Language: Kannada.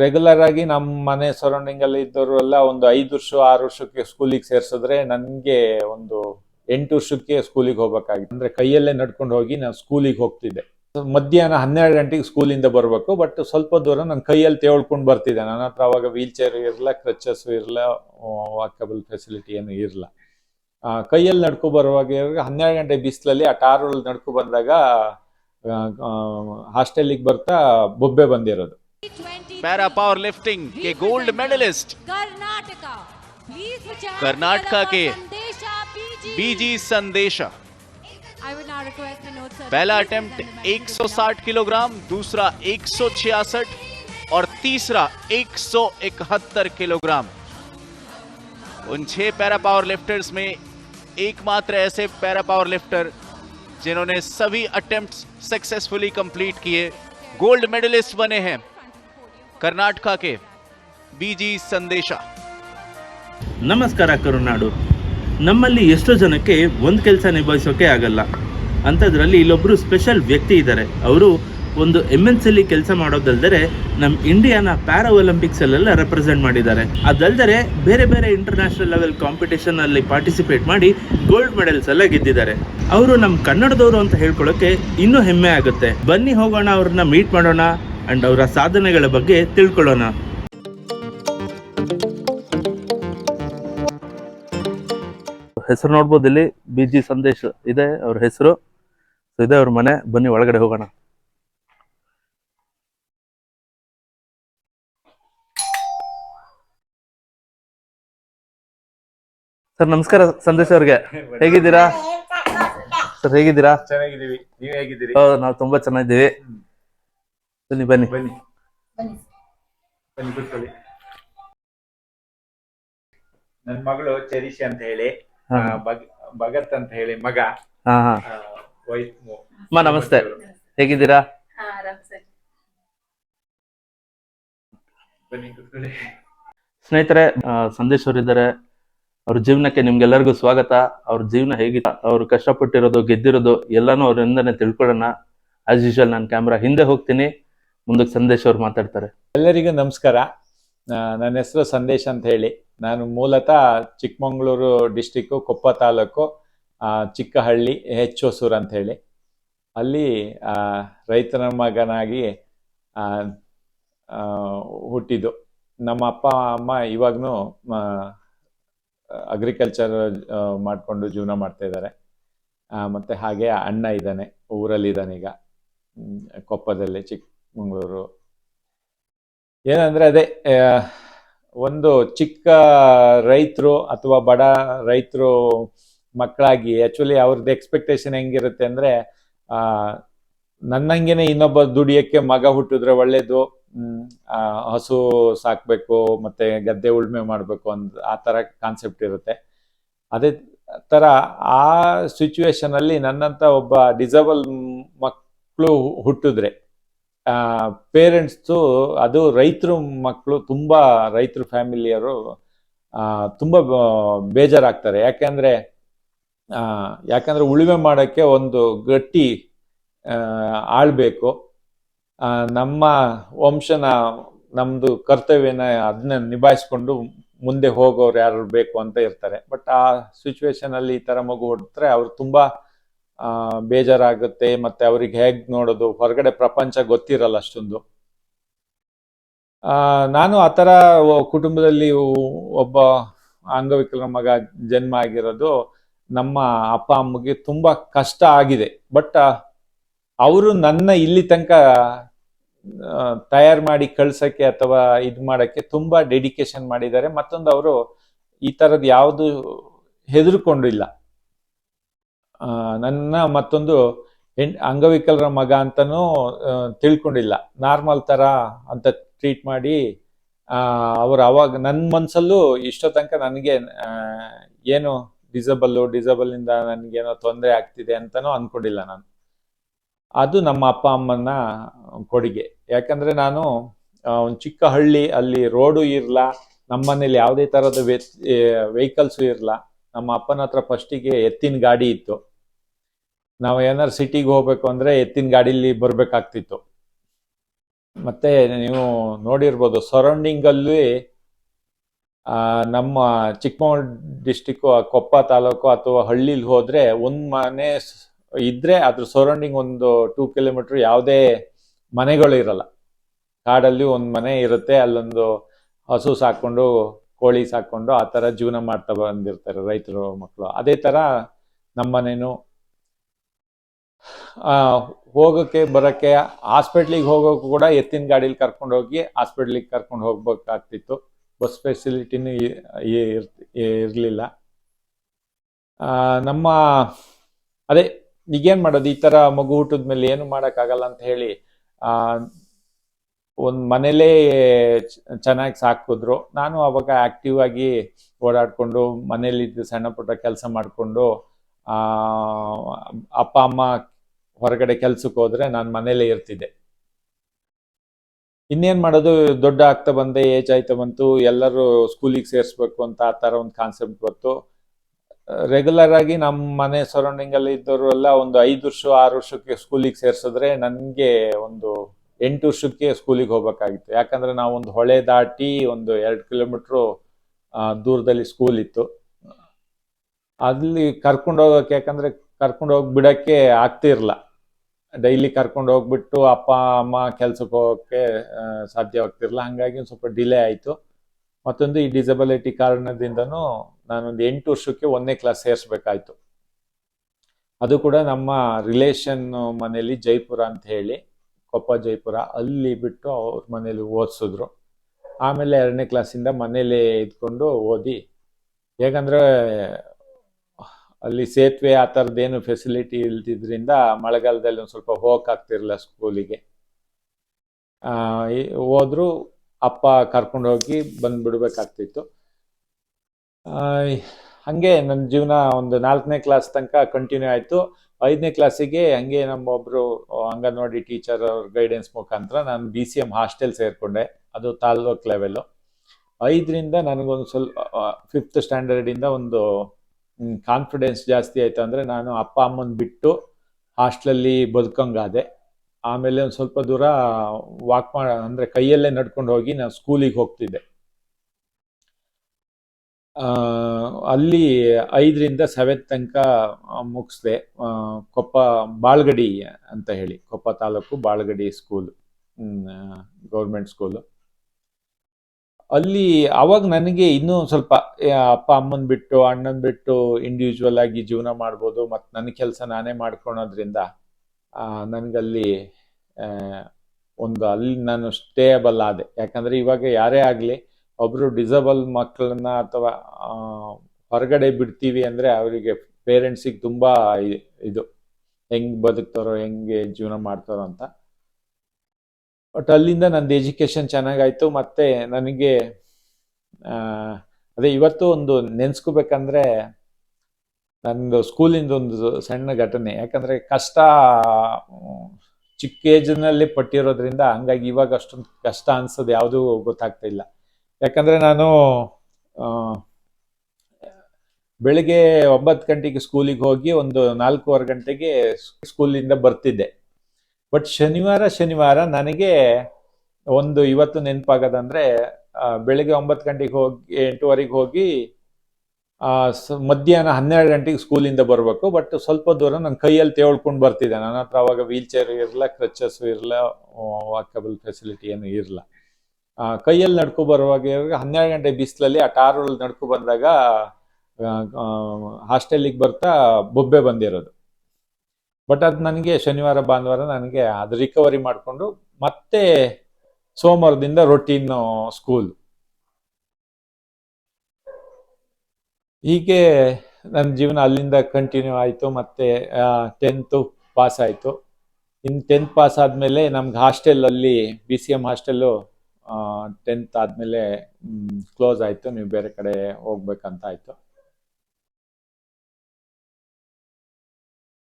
ರೆಗ್ಯುಲರ್ ಆಗಿ ನಮ್ಮ ಮನೆ ಸರೌಂಡಿಂಗ್ ಅಲ್ಲಿ ಇದ್ದವರು ಎಲ್ಲ ಒಂದು ಐದು ವರ್ಷ, ಆರು ವರ್ಷಕ್ಕೆ ಸ್ಕೂಲಿಗೆ ಸೇರ್ಸಿದ್ರೆ ನನಗೆ ಒಂದು ಎಂಟು ವರ್ಷಕ್ಕೆ ಸ್ಕೂಲಿಗೆ ಹೋಗ್ಬೇಕಾಗಿತ್ತು. ಅಂದ್ರೆ ಕೈಯಲ್ಲೇ ನಡ್ಕೊಂಡು ಹೋಗಿ ನಾನು ಸ್ಕೂಲಿಗೆ ಹೋಗ್ತಿದ್ದೆ. ಮಧ್ಯಾಹ್ನ ಹನ್ನೆರಡು ಗಂಟೆಗೆ ಸ್ಕೂಲಿಂದ ಬರಬೇಕು ಬಟ್ ಸ್ವಲ್ಪ ದೂರ ನಾನು ಕೈಯಲ್ಲಿ ತೇಳ್ಕೊಂಡು ಬರ್ತಿದ್ದೆ. ನನ್ನ ಹತ್ರ ಅವಾಗ ವೀಲ್ ಚೇರ್ ಇರಲ್ಲ ಕ್ರಚಸ್ ಇರಲ್ಲ ವಾಕಬಲ್ ಫೆಸಿಲಿಟಿ ಏನು ಇರಲ್ಲ ಕೈಯಲ್ಲಿ ನಡ್ಕೊ ಬರುವಾಗ ಹನ್ನೆರಡು ಗಂಟೆ ಬಿಸಿಲಲ್ಲಿ ಆ ಟಾರಲ್ಲಿ ನಡ್ಕೊ ಬಂದಾಗ ಹಾಸ್ಟೆಲಿಗೆ ಬರ್ತಾ ಬೊಬ್ಬೆ ಬಂದಿರೋದು. पैरा पावर लिफ्टिंग के गोल्ड मेडलिस्ट कर्नाटका कर्नाटका के. बीजी संदेशा पहला attempt present the message to the 160 kilogram दूसरा 166 और तीसरा 171 किलोग्राम। उन छह पैरा पावर लिफ्टर्स में एकमात्र ऐसे पैरा पावर लिफ्टर जिन्होंने सभी अटेम्प्ट्स सक्सेसफुली कंप्लीट किए गोल्ड मेडलिस्ट बने हैं। ಕರ್ನಾಟಕಕ್ಕೆ ಬಿಜಿ ಸಂದೇಶ. ನಮಸ್ಕಾರ ಕರುನಾಡು. ನಮ್ಮಲ್ಲಿ ಎಷ್ಟೋ ಜನಕ್ಕೆ ಒಂದು ಕೆಲಸ ನಿಭಾಯಿಸೋಕೆ ಆಗಲ್ಲ. ಅಂಥದ್ರಲ್ಲಿ ಇಲ್ಲೊಬ್ಬರು ಸ್ಪೆಷಲ್ ವ್ಯಕ್ತಿ ಇದ್ದಾರೆ ಅವರು ಒಂದು ಎಂ ಎನ್ ಸಿಲಿ ಕೆಲಸ ಮಾಡೋದಲ್ದರೆ ನಮ್ಮ ಇಂಡಿಯಾನ ಪ್ಯಾರಾ ಒಲಿಂಪಿಕ್ಸಲ್ಲೆಲ್ಲ ರೆಪ್ರೆಸೆಂಟ್ ಮಾಡಿದ್ದಾರೆ. ಅದಲ್ದರೆ ಬೇರೆ ಬೇರೆ ಇಂಟರ್ನ್ಯಾಷನಲ್ ಲೆವೆಲ್ ಕಾಂಪಿಟೇಷನಲ್ಲಿ ಪಾರ್ಟಿಸಿಪೇಟ್ ಮಾಡಿ ಗೋಲ್ಡ್ ಮೆಡಲ್ಸ್ ಎಲ್ಲ ಗೆದ್ದಿದ್ದಾರೆ. ಅವರು ನಮ್ಮ ಕನ್ನಡದವರು ಅಂತ ಹೇಳ್ಕೊಳ್ಳೋಕ್ಕೆ ಇನ್ನೂ ಹೆಮ್ಮೆ ಆಗುತ್ತೆ. ಬನ್ನಿ ಹೋಗೋಣ ಅವ್ರನ್ನ ಮೀಟ್ ಮಾಡೋಣ. ಅಂಡ್ ಅವರ ಸಾಧನೆಗಳ ಬಗ್ಗೆ ತಿಳ್ಕೊಳ್ಳೋಣ. ಹೆಸರು ನೋಡ್ಬೋದು ಇಲ್ಲಿ ಬಿ ಜಿ ಸಂದೇಶ್ ಇದೆ ಅವ್ರ ಹೆಸರು. ಸೊ ಇದೆ ಅವ್ರ ಮನೆ ಬನ್ನಿ ಒಳಗಡೆ ಹೋಗೋಣ. ಸರ್ ನಮಸ್ಕಾರ ಸಂದೇಶ್ ಅವ್ರಿಗೆ. ಹೇಗಿದ್ದೀರಾ? ಸರ್ ಹೇಗಿದ್ದೀರಾ? ಚೆನ್ನಾಗಿದ್ದೀವಿ. ನೀವು ಹೇಗಿದ್ದೀರಿ? ನಾವು ತುಂಬಾ ಚೆನ್ನಾಗಿದ್ದೀವಿ. ಬನ್ನಿ ಬನ್ನಿ. ಬನ್ನಿ. ಬನ್ನಿ. ಕೂತ್ಕೊಳ್ಳಿ. ನನ್ನ ಮಗಳು ಚರಿಷ ಅಂತ ಹೇಳಿ ಹಾ. ಆ, ಭಗ್- ಭಗತ್ ಅಂತ ಹೇಳಿ ಮಗ. ಹಾ ಹಾ. ವೈಫ್ ಅಮ್ಮ ನಮಸ್ತೆ. ಹೇಗಿದ್ದೀರಾ? ಬನ್ನಿ ಕೂತ್ಕೊಳ್ಳಿ. ಸ್ನೇಹಿತರೆ ಆ, ಸಂದೇಶ್ ಅವರಿದ್ದಾರೆ ಅವ್ರ ಜೀವನಕ್ಕೆ ನಿಮ್ಗೆಲ್ಲರಿಗೂ ಸ್ವಾಗತ. ಅವ್ರ ಜೀವನ ಹೇಗಿತ್ತು? ಅವ್ರು ಕಷ್ಟಪಟ್ಟಿರೋದು ಗೆದ್ದಿರೋದು ಎಲ್ಲಾನು ಅವ್ರಿಂದನೇ ತಿಳ್ಕೊಳ್ಳೋಣ. ಆಸ್ ಯೂಶುವಲ್ ನಾನು ಕ್ಯಾಮ್ರಾ ಹಿಂದೆ ಹೋಗ್ತೀನಿ. ಮುಂದಕ್ಕೆ ಸಂದೇಶ್ ಅವ್ರು ಮಾತಾಡ್ತಾರೆ. ಎಲ್ಲರಿಗೂ ನಮಸ್ಕಾರ. ನನ್ನ ಹೆಸರು ಸಂದೇಶ್ ಅಂತ ಹೇಳಿ. ನಾನು ಮೂಲತಃ ಚಿಕ್ಕಮಂಗ್ಳೂರು ಡಿಸ್ಟಿಕ್ಕು, ಕೊಪ್ಪ ತಾಲೂಕು ಚಿಕ್ಕಹಳ್ಳಿ ಹೆಚ್ ಹೊಸೂರು ಅಂತ ಹೇಳಿ. ಅಲ್ಲಿ ರೈತನ ಮಗನಾಗಿ ಹುಟ್ಟಿದ್ದು. ನಮ್ಮ ಅಪ್ಪ, ಅಮ್ಮ ಇವಾಗ್ನೂ ಅಗ್ರಿಕಲ್ಚರ್ ಮಾಡಿಕೊಂಡು ಜೀವನ ಮಾಡ್ತಾ ಇದ್ದಾರೆ. ಮತ್ತೆ ಹಾಗೆ ಅಣ್ಣ ಇದ್ದಾನೆ ಊರಲ್ಲಿ ಇದ್ದಾನೆ ಈಗ ಕೊಪ್ಪದಲ್ಲಿ ಕೊಪ್ಪದಲ್ಲಿ ಚಿಕ್ಕಮಂಗ್ಳೂರು ಏನಂದ್ರೆ ಅದೇ ಒಂದು ಚಿಕ್ಕ ರೈತರು ಅಥವಾ ಬಡ ರೈತರು ಮಕ್ಕಳಾಗಿ ಆಕ್ಚುಲಿ ಅವ್ರದ್ದು ಎಕ್ಸ್ಪೆಕ್ಟೇಷನ್ ಹೆಂಗಿರುತ್ತೆ ಅಂದ್ರೆ, ಆ, ನನ್ನಂಗೆನೆ ಇನ್ನೊಬ್ಬ ದುಡಿಯಕ್ಕೆ ಮಗ ಹುಟ್ಟಿದ್ರೆ ಒಳ್ಳೇದು ಹಸು ಸಾಕ್ಬೇಕು, ಮತ್ತೆ ಗದ್ದೆ ಉಳ್ಮೆ ಮಾಡ್ಬೇಕು ಅಂತ ಆ ತರ ಕಾನ್ಸೆಪ್ಟ್ ಇರುತ್ತೆ. ಅದೇ ತರ ಆ ಸಿಚುವೇಶನಲ್ಲಿ ನನ್ನಂತ ಒಬ್ಬ ಡಿಸಬಲ್ ಮಕ್ಕಳು ಹುಟ್ಟಿದ್ರೆ ಪೇರೆಂಟ್ಸು ಅದು ರೈತರು ಮಕ್ಕಳು ತುಂಬ ರೈತರು ಫ್ಯಾಮಿಲಿಯರು ತುಂಬ ಬೇಜಾರಾಗ್ತಾರೆ. ಯಾಕೆಂದರೆ ಯಾಕಂದರೆ ಉಳುಮೆ ಮಾಡೋಕ್ಕೆ ಒಂದು ಗಟ್ಟಿ ಆಳ್ಬೇಕು ನಮ್ಮ ವಂಶನ ನಮ್ಮದು ಕರ್ತವ್ಯನ ಅದನ್ನ ನಿಭಾಯಿಸ್ಕೊಂಡು ಮುಂದೆ ಹೋಗೋರು ಯಾರು ಬೇಕು ಅಂತ ಇರ್ತಾರೆ. ಬಟ್ ಆ ಸಿಚುವೇಶನಲ್ಲಿ ಈ ಥರ ಮಗು ಹೊಡ್ತಾರೆ ಅವ್ರು ತುಂಬಾ ಬೇಜಾರಾಗುತ್ತೆ, ಮತ್ತೆ ಅವ್ರಿಗೆ ಹೇಗ್ ನೋಡೋದು? ಹೊರಗಡೆ ಪ್ರಪಂಚ ಗೊತ್ತಿರಲ್ಲ ಅಷ್ಟೊಂದು. ನಾನು ಆ ಥರ ಕುಟುಂಬದಲ್ಲಿ ಒಬ್ಬ ಅಂಗವಿಕಲ ಮಗ ಜನ್ಮ ಆಗಿರೋದು ನಮ್ಮ ಅಪ್ಪ, ಅಮ್ಮಗೆ ತುಂಬಾ ಕಷ್ಟ ಆಗಿದೆ. ಬಟ್ ಅವರು ನನ್ನ ಇಲ್ಲಿ ತನಕ ತಯಾರು ಮಾಡಿ ಕಳ್ಸಕ್ಕೆ ಅಥವಾ ಇದು ಮಾಡಕ್ಕೆ ತುಂಬಾ ಡೆಡಿಕೇಶನ್ ಮಾಡಿದ್ದಾರೆ. ಮತ್ತೊಂದು ಅವರು ಈ ತರದ್ ಯಾವುದು ಹೆದರ್ಕೊಂಡಿಲ್ಲ. ನನ್ನ ಮತ್ತೊಂದು ಅಂಗವಿಕಲರ ಮಗ ಅಂತನೂ ತಿಳ್ಕೊಂಡಿಲ್ಲ. ನಾರ್ಮಲ್ ತರ ಅಂತ ಟ್ರೀಟ್ ಮಾಡಿ ಅವರು ಅವಾಗ ನನ್ನ ಮನ್ಸಲ್ಲೂ ಇಷ್ಟೋ ತನಕ ನನಗೆ ಏನು ಡಿಸಬಲ್ಲು ಡಿಸಬಲ್ ಇಂದ ನನಗೇನೋ ತೊಂದರೆ ಆಗ್ತಿದೆ ಅಂತನೂ ಅನ್ಕೊಂಡಿಲ್ಲ ನಾನು. ಅದು ನಮ್ಮ ಅಪ್ಪ ಅಮ್ಮನ ಕೊಡುಗೆ. ಯಾಕಂದ್ರೆ ನಾನು ಒಂದು ಚಿಕ್ಕ ಹಳ್ಳಿ, ಅಲ್ಲಿ ರೋಡು ಇರಲ್ಲ ನಮ್ಮನೇಲಿ ಯಾವುದೇ ತರದ ವೆಹಿಕಲ್ಸು ಇರಲ್ಲ ನಮ್ಮ ಅಪ್ಪನ ಹತ್ರ ಫಸ್ಟಿಗೆ ಎತ್ತಿನ ಗಾಡಿ ಇತ್ತು. ನಾವು ಏನಾರು ಸಿಟಿಗೆ ಹೋಗ್ಬೇಕು ಅಂದ್ರೆ ಎತ್ತಿನ ಗಾಡಿಲಿ ಬರ್ಬೇಕಾಗ್ತಿತ್ತು. ಮತ್ತೆ ನೀವು ನೋಡಿರ್ಬೋದು ಸರೌಂಡಿಂಗಲ್ಲಿ ನಮ್ಮ ಚಿಕ್ಕಮಗಳೂರು ಡಿಸ್ಟಿಕ್ಕು ಕೊಪ್ಪ ತಾಲೂಕು ಅಥವಾ ಹಳ್ಳಿಲಿ ಹೋದ್ರೆ ಒಂದು ಮನೆ ಇದ್ರೆ ಅದ್ರ ಸರೌಂಡಿಂಗ್ ಒಂದು ಟೂ ಕಿಲೋಮೀಟರ್ ಯಾವುದೇ ಮನೆಗಳು ಇರಲ್ಲ. ಕಾಡಲ್ಲಿ ಒಂದು ಮನೆ ಇರುತ್ತೆ, ಅಲ್ಲೊಂದು ಹಸು ಸಾಕೊಂಡು ಕೋಳಿ ಸಾಕೊಂಡು ಆ ಥರ ಜೀವನ ಮಾಡ್ತಾ ಬಂದಿರ್ತಾರೆ ರೈತರು ಮಕ್ಕಳು. ಅದೇ ಥರ ನಮ್ಮನೇನು ಆ, ಹೋಗೋಕ್ಕೆ ಬರೋಕ್ಕೆ ಹಾಸ್ಪಿಟ್ಲಿಗೆ ಹೋಗೋಕ್ಕೂ ಕೂಡ ಎತ್ತಿನ ಗಾಡೀಲಿ ಕರ್ಕೊಂಡು ಹೋಗಿ ಹಾಸ್ಪಿಟ್ಲಿಗೆ ಕರ್ಕೊಂಡು ಹೋಗ್ಬೇಕಾಗ್ತಿತ್ತು. ಬಸ್ ಫೆಸಿಲಿಟಿನೂ ಇರಲಿಲ್ಲ. ನಮ್ಮ ಅದೇ ಈಗೇನು ಮಾಡೋದು? ಈ ಥರ ಮಗು ಹುಟ್ಟಿದ ಮೇಲೆ ಏನು ಮಾಡೋಕ್ಕಾಗಲ್ಲ ಅಂತ ಹೇಳಿ ಒಂದು ಮನೇಲೇ ಚೆನ್ನಾಗಿ ಸಾಕಿದ್ರು ನಾನು ಅವಾಗ ಆಕ್ಟಿವ್ ಆಗಿ ಓಡಾಡಿಕೊಂಡು ಮನೇಲಿದ್ದು ಸಣ್ಣ ಪುಟ್ಟ ಕೆಲಸ ಮಾಡಿಕೊಂಡು ಅಪ್ಪ, ಅಮ್ಮ ಹೊರಗಡೆ ಕೆಲ್ಸಕ್ಕೆ ಹೋದ್ರೆ ನಾನು ಮನೇಲೇ ಇರ್ತಿದ್ದೆ. ಇನ್ನೇನ್ ಮಾಡೋದು? ದೊಡ್ಡ ಆಗ್ತಾ ಬಂದೆ ಏಜ್ ಆಯ್ತಾ ಬಂತು, ಎಲ್ಲರೂ ಸ್ಕೂಲಿಗೆ ಸೇರಿಸ್ಬೇಕು ಅಂತ ಆ ಥರ ಒಂದು ಕಾನ್ಸೆಪ್ಟ್ ಬಂತು. ರೆಗ್ಯುಲರ್ ಆಗಿ ನಮ್ಮ ಮನೆ ಸರೌಂಡಿಂಗ್ ಅಲ್ಲಿ ಇದ್ದವರು ಎಲ್ಲ ಒಂದು ಐದು ವರ್ಷ, ಆರು ವರ್ಷಕ್ಕೆ ಸ್ಕೂಲಿಗೆ ಸೇರಿಸಿದ್ರೆ ನನಗೆ ಒಂದು ಎಂಟು ವರ್ಷಕ್ಕೆ ಸ್ಕೂಲಿಗೆ ಹೋಗ್ಬೇಕಾಗಿತ್ತು. ಯಾಕಂದ್ರೆ ನಾವು ಒಂದು ಹೊಳೆ ದಾಟಿ ಒಂದು ಎರಡು ಕಿಲೋಮೀಟ್ರು ದೂರದಲ್ಲಿ ಸ್ಕೂಲ್ ಇತ್ತು. ಅಲ್ಲಿ ಕರ್ಕೊಂಡು ಹೋಗೋಕೆ ಯಾಕಂದ್ರೆ ಕರ್ಕೊಂಡು ಹೋಗಿ ಬಿಡಕ್ಕೆ ಡೈಲಿ ಕರ್ಕೊಂಡು ಹೋಗ್ಬಿಟ್ಟು ಅಪ್ಪ, ಅಮ್ಮ ಕೆಲ್ಸಕ್ಕೆ ಹೋಗೋಕ್ಕೆ ಸಾಧ್ಯವಾಗ್ತಿರಲ್ಲ ಹಾಗಾಗಿ ಸ್ವಲ್ಪ ಡಿಲೇ ಆಯಿತು. ಮತ್ತೊಂದು ಈ ಡಿಸಬಿಲಿಟಿ ಕಾರಣದಿಂದನೂ ನಾನೊಂದು ಎಂಟು ವರ್ಷಕ್ಕೆ ಒಂದನೇ ಕ್ಲಾಸ್ ಸೇರಿಸ್ಬೇಕಾಯ್ತು. ಅದು ಕೂಡ ನಮ್ಮ ರಿಲೇಷನ್ ಮನೇಲಿ ಜೈಪುರ ಅಂತ ಹೇಳಿ. ಕೊಪ್ಪ ಜೈಪುರ, ಅಲ್ಲಿ ಬಿಟ್ಟು ಅವ್ರ ಮನೇಲಿ ಓದಿಸಿದ್ರು. ಆಮೇಲೆ ಎರಡನೇ ಕ್ಲಾಸಿಂದ ಮನೇಲಿ ಇದ್ಕೊಂಡು ಓದಿ, ಹೇಗಂದ್ರೆ ಅಲ್ಲಿ ಸೇತುವೆ ಆ ಥರದ್ದೇನು ಫೆಸಿಲಿಟಿ ಇಲ್ದಿದ್ರಿಂದ ಮಳೆಗಾಲದಲ್ಲಿ ಒಂದು ಸ್ವಲ್ಪ ಹೋಗಕ್ಕಾಗ್ತಿರಲಿಲ್ಲ ಸ್ಕೂಲಿಗೆ. ಹೋದ್ರು ಅಪ್ಪ ಕರ್ಕೊಂಡು ಹೋಗಿ ಬಂದ್ಬಿಡ್ಬೇಕಾಗ್ತಿತ್ತು ಹಂಗೆ ನನ್ನ ಜೀವನ ಒಂದು ನಾಲ್ಕನೇ ಕ್ಲಾಸ್ ತನಕ ಕಂಟಿನ್ಯೂ ಆಯಿತು. ಐದನೇ ಕ್ಲಾಸಿಗೆ ಹಂಗೆ ನಮ್ಮ ಒಬ್ಬರು ಅಂಗನವಾಡಿ ಟೀಚರ್ ಅವ್ರ ಗೈಡೆನ್ಸ್ ಮುಖಾಂತರ ನಾನು ಬಿ ಸಿ ಎಂ ಹಾಸ್ಟೆಲ್ ಸೇರಿಕೊಂಡೆ. ಅದು ತಾಲ್ಲೂಕ್ ಲೆವೆಲ್ಲು ಐದರಿಂದ ನನಗೊಂದು ಸ್ವಲ್ಪ ಫಿಫ್ತ್ ಸ್ಟ್ಯಾಂಡರ್ಡಿಂದ ಒಂದು ಕಾನ್ಫಿಡೆನ್ಸ್ ಜಾಸ್ತಿ ಆಯಿತು ಅಂದರೆ ನಾನು ಅಪ್ಪ ಅಮ್ಮನ ಬಿಟ್ಟು ಹಾಸ್ಟೆಲಲ್ಲಿ ಬದುಕಂಗಾದೆ. ಆಮೇಲೆ ಒಂದು ಸ್ವಲ್ಪ ದೂರ ವಾಕ್ ಮಾಡ ಅಂದರೆ ಕೈಯಲ್ಲೇ ನಡ್ಕೊಂಡು ಹೋಗಿ ನಾನು ಸ್ಕೂಲಿಗೆ ಹೋಗ್ತಿದ್ದೆ. ಅಲ್ಲಿ ಐದರಿಂದ ಸೆವೆಂತ್ ತನಕ ಮುಗಿಸ್ದೆ. ಕೊಪ್ಪ ಬಾಳ್ಗಡಿ ಅಂತ ಹೇಳಿ. Koppa taluk Balgadi school government school ಅಲ್ಲಿ ಅವಾಗ ನನಗೆ ಇನ್ನೂ ಸ್ವಲ್ಪ ಅಪ್ಪ ಅಮ್ಮನ ಬಿಟ್ಟು, ಅಣ್ಣನ ಬಿಟ್ಟು ಇಂಡಿವಿಜುವಲ್ ಆಗಿ ಜೀವನ ಮಾಡ್ಬೋದು. ಮತ್ತು ನನ್ನ ಕೆಲಸ ನಾನೇ ಮಾಡ್ಕೊಳೋದ್ರಿಂದ ನನಗಲ್ಲಿ ಒಂದು ಅಲ್ಲಿ ನಾನು ಸ್ಟೇಬಲ್ ಆದೆ. ಯಾಕಂದ್ರೆ ಇವಾಗ ಯಾರೇ ಆಗಲಿ ಒಬ್ರು ಡಿಸಬಲ್ ಮಕ್ಕಳನ್ನ ಅಥವಾ ಹೊರಗಡೆ ಬಿಡ್ತೀವಿ ಅಂದ್ರೆ ಅವರಿಗೆ ಪೇರೆಂಟ್ಸಿಗೆ ತುಂಬಾ ಇದು. ಹೆಂಗ್ ಬದುಕ್ತಾರೋ, ಹೆಂಗೆ ಜೀವನ ಮಾಡ್ತಾರೋ ಅಂತ. ಬಟ್ ಅಲ್ಲಿಂದ ನಂದು ಎಜುಕೇಶನ್ ಚೆನ್ನಾಗಾಯ್ತು. ಮತ್ತೆ ನನಗೆ ಅದೇ ಇವತ್ತು ಒಂದು ನೆನ್ಸ್ಕೋಬೇಕಂದ್ರೆ ನಂದು ಸ್ಕೂಲಿಂದ ಒಂದು ಸಣ್ಣ ಘಟನೆ. ಯಾಕಂದ್ರೆ ಕಷ್ಟ, ಚಿಕ್ಕ ಏಜ್ನಲ್ಲಿ ಪಟ್ಟಿರೋದ್ರಿಂದ ಹಂಗಾಗಿ ಇವಾಗ ಅಷ್ಟೊಂದು ಕಷ್ಟ ಅನ್ಸೋದು ಯಾವುದೂ ಗೊತ್ತಾಗ್ತಾ ಇಲ್ಲ. ಯಾಕಂದ್ರೆ ನಾನು ಬೆಳಿಗ್ಗೆ ಒಂಬತ್ತು ಗಂಟೆಗೆ ಸ್ಕೂಲಿಗೆ ಹೋಗಿ ಒಂದು ನಾಲ್ಕೂವರೆ ಗಂಟೆಗೆ ಸ್ಕೂಲಿಂದ ಬರ್ತಿದ್ದೆ. ಬಟ್ ಶನಿವಾರ ಶನಿವಾರ ನನಗೆ ಒಂದು ಇವತ್ತು ನೆನಪಾಗೋದಂದ್ರೆ ಬೆಳಿಗ್ಗೆ ಒಂಬತ್ತು ಗಂಟೆಗೆ ಹೋಗಿ, ಎಂಟುವರೆಗೆ ಹೋಗಿ ಮಧ್ಯಾಹ್ನ ಹನ್ನೆರಡು ಗಂಟೆಗೆ ಸ್ಕೂಲಿಂದ ಬರಬೇಕು. ಬಟ್ ಸ್ವಲ್ಪ ದೂರ ನನ್ನ ಕೈಯಲ್ಲಿ ತೇಳ್ಕೊಂಡು ಬರ್ತಿದ್ದೆ. ನನ್ನ ಹತ್ರ ಅವಾಗ ವೀಲ್ ಚೇರ್ ಇರಲ್ಲ ಕ್ರಚಸ್ ಇರಲ್ಲ ವಾಕಬಲ್ ಫೆಸಿಲಿಟಿ ಏನು ಇರಲ್ಲ ಕೈಯಲ್ಲಿ ನಡ್ಕೊ ಬರುವಾಗ ಹನ್ನೆರಡು ಗಂಟೆ ಬಿಸಿಲಲ್ಲಿ ಆ ಟಾರಲ್ಲಿ ನಡ್ಕೊ ಬಂದಾಗ ಹಾಸ್ಟೆಲಿಗೆ ಬರ್ತಾ ಬೊಬ್ಬೆ ಬಂದಿರೋದು. ಬಟ್ ಅದು ನನಗೆ ಶನಿವಾರ, ಭಾನುವಾರ ನನಗೆ ಅದು ರಿಕವರಿ ಮಾಡಿಕೊಂಡು ಮತ್ತೆ ಸೋಮವಾರದಿಂದ ರೊಟೀನ್ ಸ್ಕೂಲ್ ಹೀಗೆ ನನ್ನ ಜೀವನ ಅಲ್ಲಿಂದ ಕಂಟಿನ್ಯೂ ಆಯಿತು, ಮತ್ತೆ ಟೆಂತು ಪಾಸ್ ಆಯಿತು. ಇನ್ನು ಟೆಂತ್ ಪಾಸ್ ಆದಮೇಲೆ ನಮ್ಗೆ ಹಾಸ್ಟೆಲಲ್ಲಿ B C M hostel tenth ಆದಮೇಲೆ ಕ್ಲೋಸ್ ಆಯಿತು. ನೀವು ಬೇರೆ ಕಡೆ ಹೋಗ್ಬೇಕಂತ ಆಯಿತು.